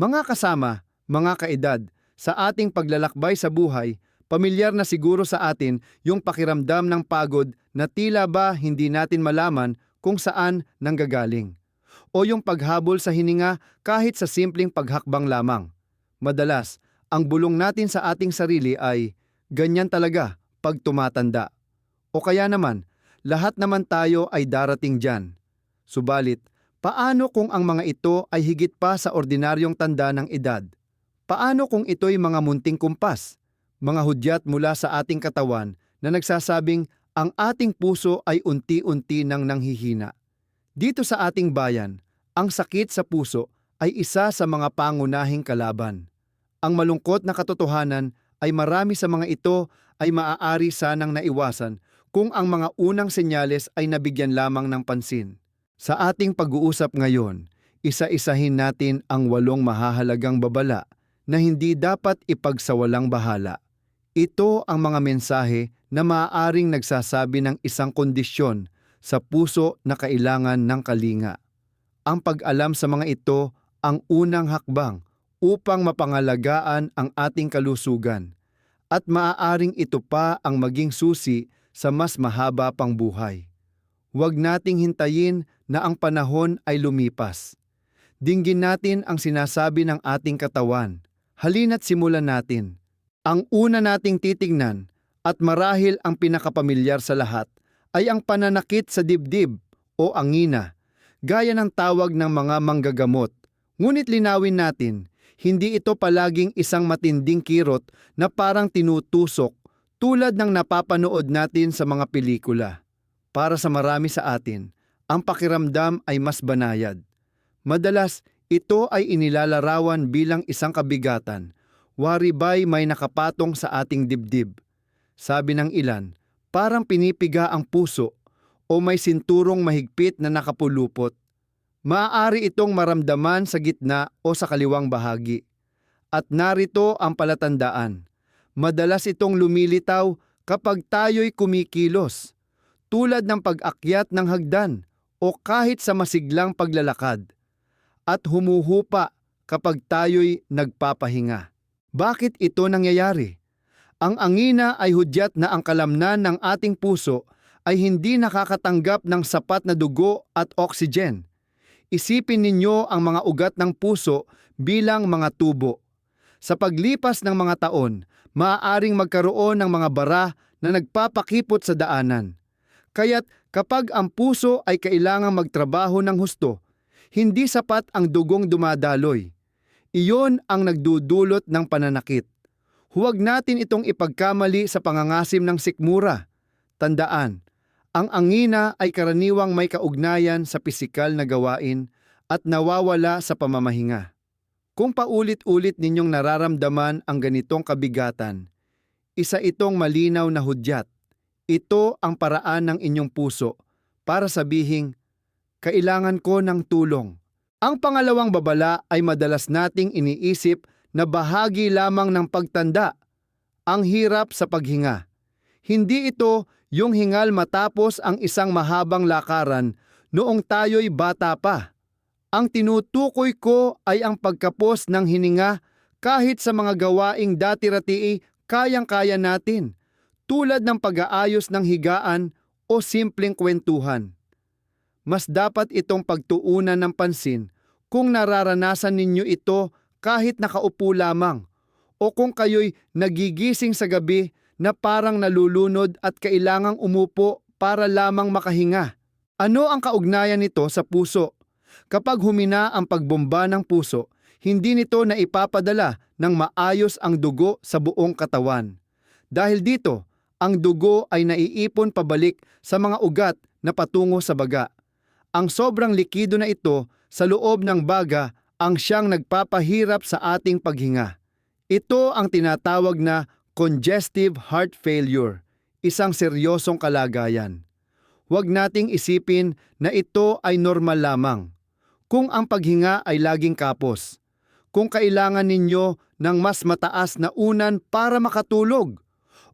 Mga kasama, mga kaedad, sa ating paglalakbay sa buhay, pamilyar na siguro sa atin yung pakiramdam ng pagod na tila ba hindi natin malaman kung saan nanggagaling. O yung paghabol sa hininga kahit sa simpleng paghakbang lamang. Madalas, ang bulong natin sa ating sarili ay, ganyan talaga pag tumatanda. O kaya naman, lahat naman tayo ay darating dyan. Subalit, paano kung ang mga ito ay higit pa sa ordinaryong tanda ng edad? Paano kung ito'y mga munting kumpas, mga hudyat mula sa ating katawan na nagsasabing ang ating puso ay unti-unti nang nanghihina? Dito sa ating bayan, ang sakit sa puso ay isa sa mga pangunahing kalaban. Ang malungkot na katotohanan ay marami sa mga ito ay maaari sanang naiwasan kung ang mga unang senyales ay nabigyan lamang ng pansin. Sa ating pag-uusap ngayon, isa-isahin natin ang walong mahahalagang babala na hindi dapat ipagsawalang bahala. Ito ang mga mensahe na maaaring nagsasabi ng isang kondisyon sa puso na kailangan ng kalinga. Ang pag-alam sa mga ito ang unang hakbang upang mapangalagaan ang ating kalusugan at maaaring ito pa ang maging susi sa mas mahaba pang buhay. Huwag nating hintayin na ang panahon ay lumipas. Dinggin natin ang sinasabi ng ating katawan. Halina't simulan natin. Ang una nating titingnan at marahil ang pinakapamilyar sa lahat ay ang pananakit sa dibdib o angina, gaya ng tawag ng mga manggagamot. Ngunit linawin natin, hindi ito palaging isang matinding kirot na parang tinutusok tulad ng napapanood natin sa mga pelikula. Para sa marami sa atin, ang pakiramdam ay mas banayad. Madalas, ito ay inilalarawan bilang isang kabigatan. Waribay may nakapatong sa ating dibdib. Sabi ng ilan, parang pinipiga ang puso o may sinturong mahigpit na nakapulupot. Maaari itong maramdaman sa gitna o sa kaliwang bahagi. At narito ang palatandaan. Madalas itong lumilitaw kapag tayo'y kumikilos, tulad ng pag-akyat ng hagdan o kahit sa masiglang paglalakad, at humuhupa kapag tayo'y nagpapahinga. Bakit ito nangyayari? Ang angina ay hudyat na ang kalamnan ng ating puso ay hindi nakakatanggap ng sapat na dugo at oksigen. Isipin ninyo ang mga ugat ng puso bilang mga tubo. Sa paglipas ng mga taon, maaaring magkaroon ng mga bara na nagpapakipot sa daanan. Kaya't kapag ang puso ay kailangang magtrabaho ng husto, hindi sapat ang dugong dumadaloy. Iyon ang nagdudulot ng pananakit. Huwag natin itong ipagkamali sa pangangasim ng sikmura. Tandaan, ang angina ay karaniwang may kaugnayan sa pisikal na gawain at nawawala sa pamamahinga. Kung paulit-ulit ninyong nararamdaman ang ganitong kabigatan, isa itong malinaw na hudyat. Ito ang paraan ng inyong puso para sabihing, kailangan ko ng tulong. Ang pangalawang babala ay madalas nating iniisip na bahagi lamang ng pagtanda, ang hirap sa paghinga. Hindi ito yung hingal matapos ang isang mahabang lakaran noong tayo'y bata pa. Ang tinutukoy ko ay ang pagkapos ng hininga kahit sa mga gawaing dati-ratii kayang-kaya natin, tulad ng pag-aayos ng higaan o simpleng kwentuhan. Mas dapat itong pagtuunan ng pansin kung nararanasan ninyo ito kahit nakaupo lamang o kung kayo'y nagigising sa gabi na parang nalulunod at kailangang umupo para lamang makahinga. Ano ang kaugnayan nito sa puso? Kapag humina ang pagbomba ng puso, hindi nito na ipapadala ng maayos ang dugo sa buong katawan. Dahil dito, ang dugo ay naiipon pabalik sa mga ugat na patungo sa baga. Ang sobrang likido na ito sa loob ng baga ang siyang nagpapahirap sa ating paghinga. Ito ang tinatawag na congestive heart failure, isang seryosong kalagayan. Huwag nating isipin na ito ay normal lamang. Kung ang paghinga ay laging kapos, kung kailangan ninyo ng mas mataas na unan para makatulog,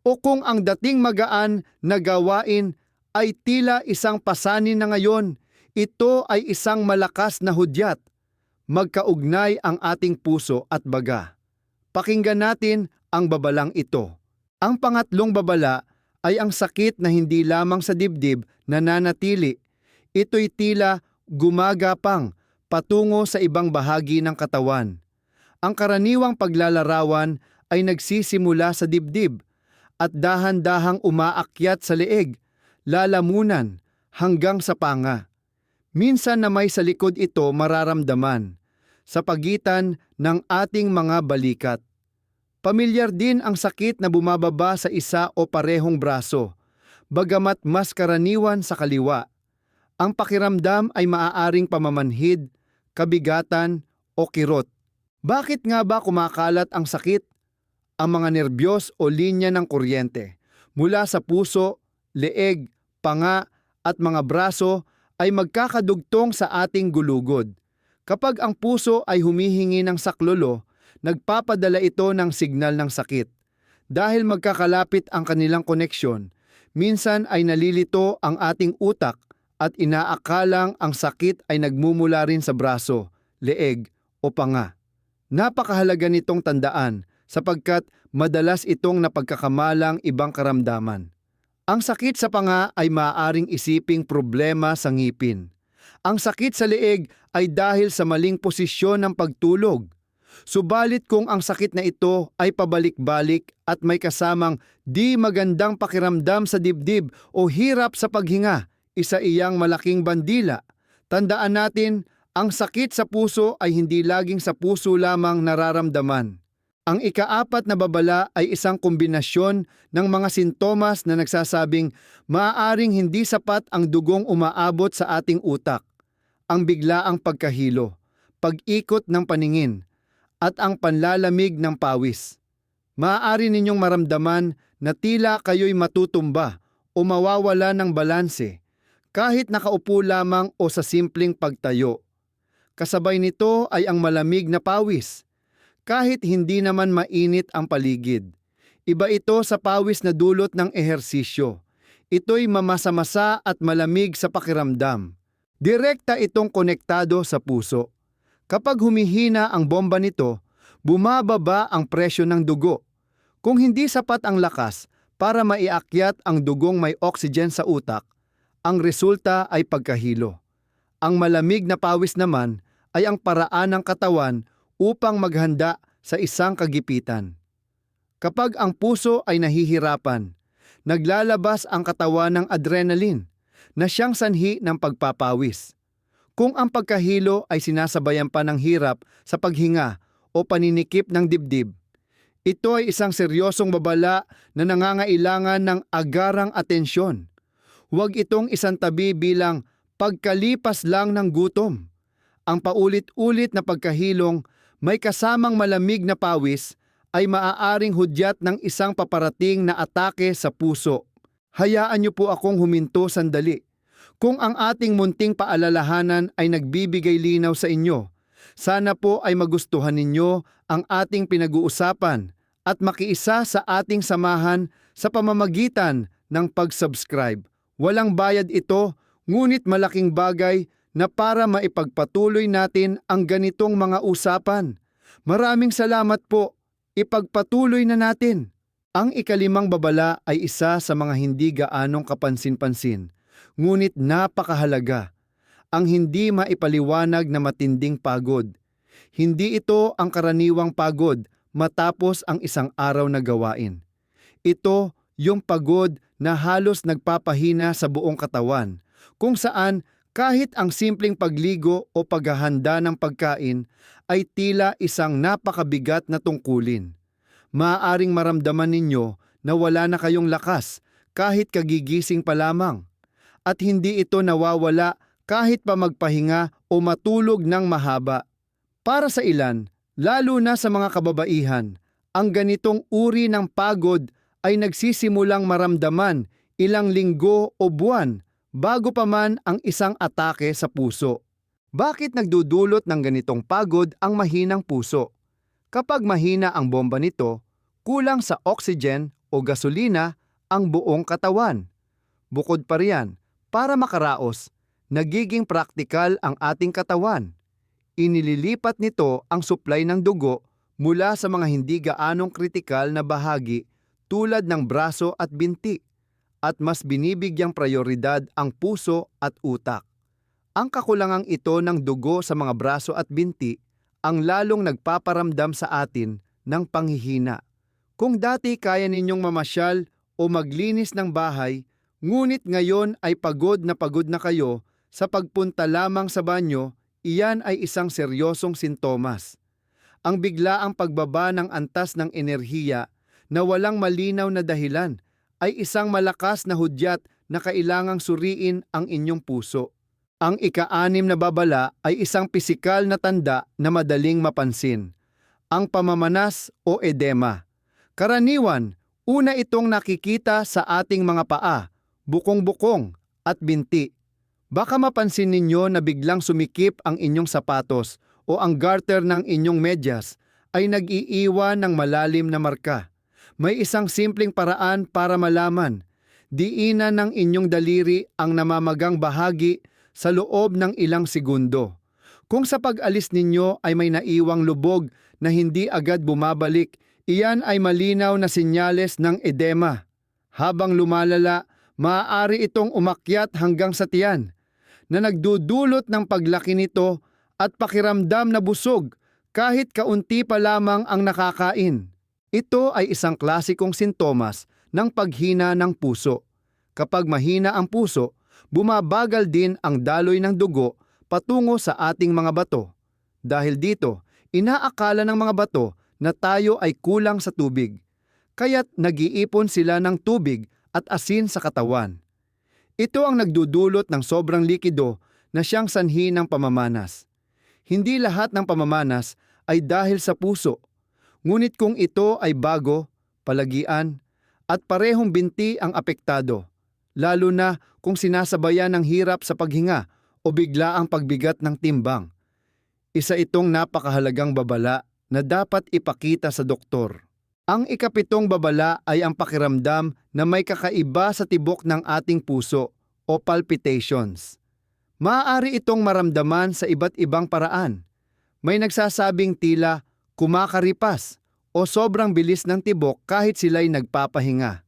o kung ang dating magaan na gawain ay tila isang pasanin na ngayon, ito ay isang malakas na hudyat. magkaugnay ang ating puso at baga. Pakinggan natin ang babalang ito. Ang pangatlong babala ay ang sakit na hindi lamang sa dibdib na nanatili. Ito'y tila gumagapang patungo sa ibang bahagi ng katawan. Ang karaniwang paglalarawan ay nagsisimula sa dibdib at dahan-dahang umaakyat sa leeg, lalamunan, hanggang sa panga. Minsan na may sa likod ito mararamdaman sa pagitan ng ating mga balikat. Pamilyar din ang sakit na bumababa sa isa o parehong braso, bagamat mas karaniwan sa kaliwa. Ang pakiramdam ay maaaring pamamanhid, kabigatan o kirot. Bakit nga ba kumakalat ang sakit? Ang mga nerbiyos o linya ng kuryente mula sa puso, leeg, panga at mga braso ay magkakadugtong sa ating gulugod. Kapag ang puso ay humihingi ng saklolo, nagpapadala ito ng signal ng sakit. Dahil magkakalapit ang kanilang koneksyon, minsan ay nalilito ang ating utak at inaakalang ang sakit ay nagmumula rin sa braso, leeg o panga. Napakahalaga nitong tandaan sapagkat madalas itong napagkakamalang ibang karamdaman. Ang sakit sa panga ay maaaring isiping problema sa ngipin. Ang sakit sa leeg ay dahil sa maling posisyon ng pagtulog. Subalit kung ang sakit na ito ay pabalik-balik at may kasamang di magandang pakiramdam sa dibdib o hirap sa paghinga, isa iyang malaking bandila. Tandaan natin, ang sakit sa puso ay hindi laging sa puso lamang nararamdaman. Ang ikaapat na babala ay isang kombinasyon ng mga sintomas na nagsasabing maaaring hindi sapat ang dugong umaabot sa ating utak. Ang biglaang pagkahilo, pag-ikot ng paningin, at ang panlalamig ng pawis. Maaari ninyong maramdaman na tila kayo'y matutumba o mawawala ng balanse kahit nakaupo lamang o sa simpleng pagtayo. Kasabay nito ay ang malamig na pawis kahit hindi naman mainit ang paligid. Iba ito sa pawis na dulot ng ehersisyo. Ito'y mamasa-masa at malamig sa pakiramdam. Direkta itong konektado sa puso. Kapag humihina ang bomba nito, bumababa ang presyo ng dugo. Kung hindi sapat ang lakas para maiakyat ang dugong may oxygen sa utak, ang resulta ay pagkahilo. Ang malamig na pawis naman ay ang paraan ng katawan upang maghanda sa isang kagipitan. Kapag ang puso ay nahihirapan, naglalabas ang katawan ng adrenaline na siyang sanhi ng pagpapawis. Kung ang pagkahilo ay sinasabayan pa ng hirap sa paghinga o paninikip ng dibdib, ito ay isang seryosong babala na nangangailangan ng agarang atensyon. Huwag itong isantabi bilang pagkalipas lang ng gutom. Ang paulit-ulit na pagkahilong may kasamang malamig na pawis ay maaaring hudyat ng isang paparating na atake sa puso. Hayaan niyo po akong huminto sandali. Kung ang ating munting paalalahanan ay nagbibigay linaw sa inyo, sana po ay magustuhan ninyo ang ating pinag-uusapan at makiisa sa ating samahan sa pamamagitan ng pag-subscribe. Walang bayad ito, ngunit malaking bagay na para maipagpatuloy natin ang ganitong mga usapan. Maraming salamat po. Ipagpatuloy na natin. Ang ikalimang babala ay isa sa mga hindi gaanong kapansin-pansin, ngunit napakahalaga. Ang hindi maipaliwanag na matinding pagod. Hindi ito ang karaniwang pagod matapos ang isang araw na gawain. Ito yung pagod na halos nagpapahina sa buong katawan, kung saan kahit ang simpleng pagligo o paghahanda ng pagkain ay tila isang napakabigat na tungkulin. Maaaring maramdaman ninyo na wala na kayong lakas kahit kagigising pa lamang. At hindi ito nawawala kahit pa magpahinga o matulog ng mahaba. Para sa ilan, lalo na sa mga kababaihan, ang ganitong uri ng pagod ay nagsisimulang maramdaman ilang linggo o buwan bago pa man ang isang atake sa puso. Bakit nagdudulot ng ganitong pagod ang mahinang puso? Kapag mahina ang bomba nito, kulang sa oxygen o gasolina ang buong katawan. Bukod pa riyan, para makaraos, nagiging praktikal ang ating katawan. inililipat nito ang supply ng dugo mula sa mga hindi gaanong kritikal na bahagi tulad ng braso at binti at mas binibigyang prioridad ang puso at utak. Ang kakulangang ito ng dugo sa mga braso at binti ang lalong nagpaparamdam sa atin ng panghihina. Kung dati kaya ninyong mamasyal o maglinis ng bahay, ngunit ngayon ay pagod na pagod na kayo sa pagpunta lamang sa banyo, iyan ay isang seryosong sintomas. Ang biglaang pagbaba ng antas ng enerhiya na walang malinaw na dahilan ay isang malakas na hudyat na kailangang suriin ang inyong puso. Ang ika-anim na babala ay isang pisikal na tanda na madaling mapansin. Ang pamamanas o edema. Karaniwan, una itong nakikita sa ating mga paa, bukong-bukong at binti. Baka mapansin ninyo na biglang sumikip ang inyong sapatos o ang garter ng inyong medyas ay nag-iiwan ng malalim na marka. May isang simpleng paraan para malaman. Diinan ng inyong daliri ang namamagang bahagi sa loob ng ilang segundo. Kung sa pag-alis ninyo ay may naiwang lubog na hindi agad bumabalik, iyan ay malinaw na sinyales ng edema. Habang lumalala, maaari itong umakyat hanggang sa tiyan, na nagdudulot ng paglaki nito at pakiramdam na busog kahit kaunti pa lamang ang nakakain. Ito ay isang klasikong sintomas ng paghina ng puso. Kapag mahina ang puso, bumabagal din ang daloy ng dugo patungo sa ating mga bato. Dahil dito, inaakala ng mga bato na tayo ay kulang sa tubig. Kaya't nag-iipon sila ng tubig at asin sa katawan. Ito ang nagdudulot ng sobrang likido na siyang sanhi ng pamamanas. Hindi lahat ng pamamanas ay dahil sa puso. Ngunit kung ito ay bago, palagian, at parehong binti ang apektado, lalo na kung sinasabayan ng hirap sa paghinga o bigla ang pagbigat ng timbang. Isa itong napakahalagang babala na dapat ipakita sa doktor. Ang ikapitong babala ay ang pakiramdam na may kakaiba sa tibok ng ating puso o palpitations. Maaari itong maramdaman sa iba't ibang paraan. May nagsasabing tila kumakaripas o sobrang bilis ng tibok kahit sila'y nagpapahinga.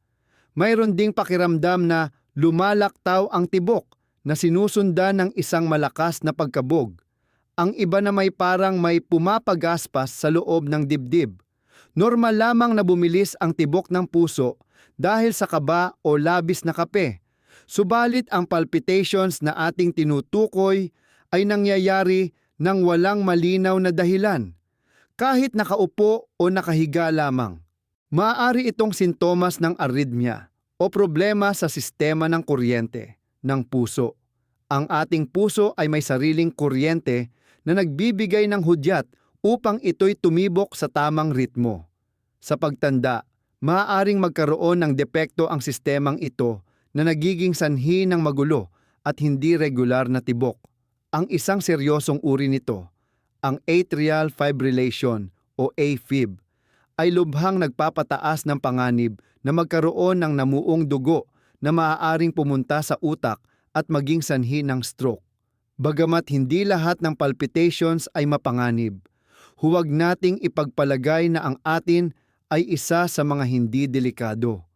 Mayroon ding pakiramdam na lumalaktaw ang tibok na sinusundan ng isang malakas na pagkabog. Ang iba na may parang may pumapagaspas sa loob ng dibdib. Normal lamang na bumilis ang tibok ng puso dahil sa kaba o labis na kape. Subalit ang palpitations na ating tinutukoy ay nangyayari ng walang malinaw na dahilan. Kahit nakaupo o nakahiga lamang. Maaari itong sintomas ng arrhythmia o problema sa sistema ng kuryente ng puso. Ang ating puso ay may sariling kuryente na nagbibigay ng hudyat upang ito'y tumibok sa tamang ritmo. Sa pagtanda, maaaring magkaroon ng depekto ang sistemang ito na nagiging sanhi ng magulo at hindi regular na tibok. Ang isang seryosong uri nito, ang atrial fibrillation o AFib, ay lubhang nagpapataas ng panganib na magkaroon ng namuong dugo na maaaring pumunta sa utak at maging sanhi ng stroke. Bagamat hindi lahat ng palpitations ay mapanganib, huwag nating ipagpalagay na ang atin ay isa sa mga hindi delikado.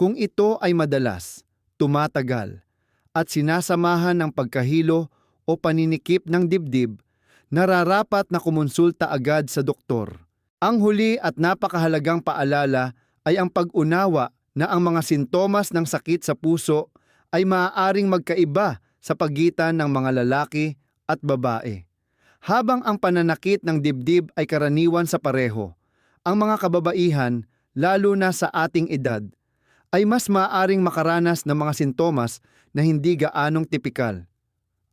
Kung ito ay madalas, tumatagal, at sinasamahan ng pagkahilo o paninikip ng dibdib, nararapat na kumonsulta agad sa doktor. Ang huli at napakahalagang paalala ay ang pag-unawa na ang mga sintomas ng sakit sa puso ay maaaring magkaiba sa pagitan ng mga lalaki at babae. Habang ang pananakit ng dibdib ay karaniwan sa pareho, ang mga kababaihan, lalo na sa ating edad, ay mas maaaring makaranas ng mga sintomas na hindi gaanong tipikal.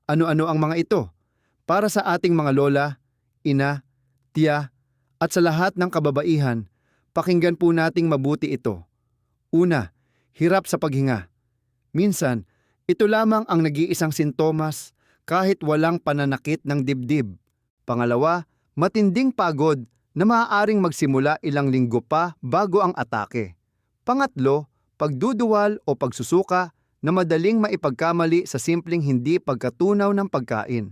Ano-ano ang mga ito? Para sa ating mga lola, ina, tiya, at sa lahat ng kababaihan, pakinggan po nating mabuti ito. Una, hirap sa paghinga. Minsan, ito lamang ang nag-iisang sintomas kahit walang pananakit ng dibdib. Pangalawa, matinding pagod na maaaring magsimula ilang linggo pa bago ang atake. Pangatlo, pagduduwal o pagsusuka na madaling maipagkamali sa simpleng hindi pagkatunaw ng pagkain.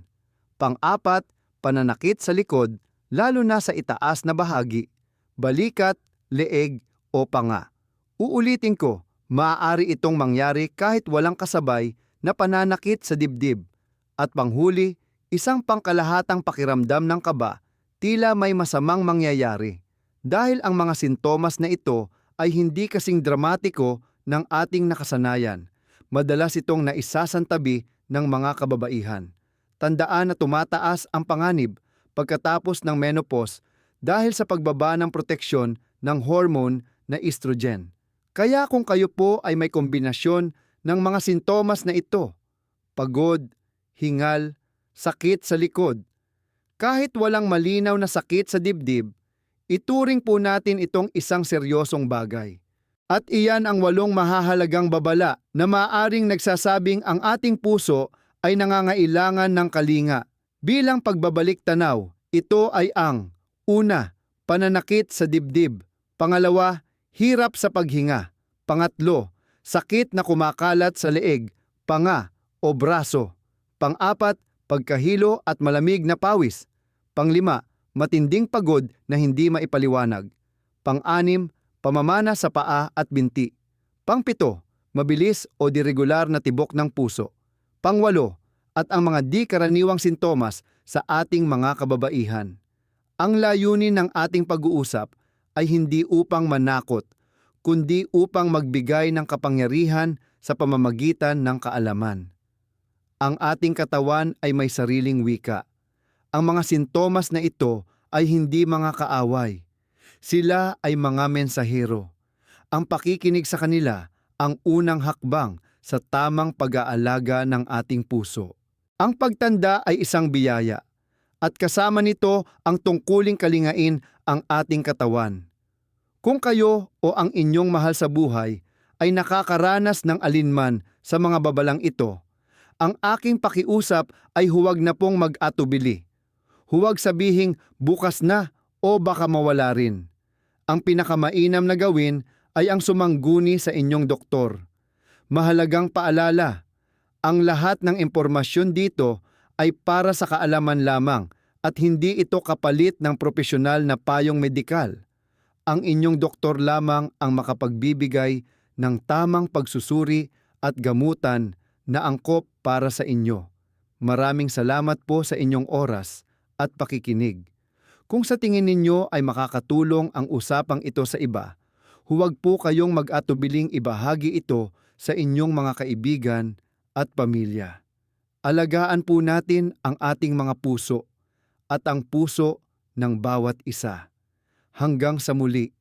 Pang-apat, pananakit sa likod, lalo na sa itaas na bahagi, balikat, leeg o panga. Uulitin ko, maaari itong mangyari kahit walang kasabay na pananakit sa dibdib. At panghuli, isang pangkalahatang pakiramdam ng kaba, tila may masamang mangyayari. Dahil ang mga sintomas na ito ay hindi kasing dramatiko ng ating nakasanayan. Madalas itong naisasantabi ng mga kababaihan. Tandaan na tumataas ang panganib pagkatapos ng menopause dahil sa pagbaba ng proteksyon ng hormone na estrogen. Kaya kung kayo po ay may kombinasyon ng mga sintomas na ito, pagod, hingal, sakit sa likod, kahit walang malinaw na sakit sa dibdib, ituring po natin itong isang seryosong bagay. At iyan ang walong mahahalagang babala na maaring nagsasabing ang ating puso ay nangangailangan ng kalinga. Bilang pagbabalik tanaw, ito ay ang Una, pananakit sa dibdib. Pangalawa, hirap sa paghinga. Pangatlo, sakit na kumakalat sa leeg, panga o braso. Pang-apat, pagkahilo at malamig na pawis. Panglima, matinding pagod na hindi maipaliwanag. Pang-anim, pamamana sa paa at binti. Pangpito, mabilis o diregular na tibok ng puso. Pangwalo, at ang mga di karaniwang sintomas sa ating mga kababaihan. Ang layunin ng ating pag-uusap ay hindi upang manakot, kundi upang magbigay ng kapangyarihan sa pamamagitan ng kaalaman. Ang ating katawan ay may sariling wika. Ang mga sintomas na ito ay hindi mga kaaway. Sila ay mga mensahero. Ang pakikinig sa kanila ang unang hakbang sa tamang pag-aalaga ng ating puso. Ang pagtanda ay isang biyaya at kasama nito ang tungkuling kalingain ang ating katawan. Kung kayo o ang inyong mahal sa buhay ay nakakaranas ng alinman sa mga babalang ito, ang aking pakiusap ay huwag na pong mag-atubili. Huwag sabihing bukas na o baka mawala rin. Ang pinakamainam na gawin ay ang sumangguni sa inyong doktor. Mahalagang paalala, ang lahat ng impormasyon dito ay para sa kaalaman lamang at hindi ito kapalit ng profesional na payong medikal. Ang inyong doktor lamang ang makapagbibigay ng tamang pagsusuri at gamutan na angkop para sa inyo. Maraming salamat po sa inyong oras at pakikinig. Kung sa tingin ninyo ay makakatulong ang usapang ito sa iba, huwag po kayong mag-atubiling ibahagi ito sa inyong mga kaibigan at pamilya. Alagaan po natin ang ating mga puso at ang puso ng bawat isa. Hanggang sa muli.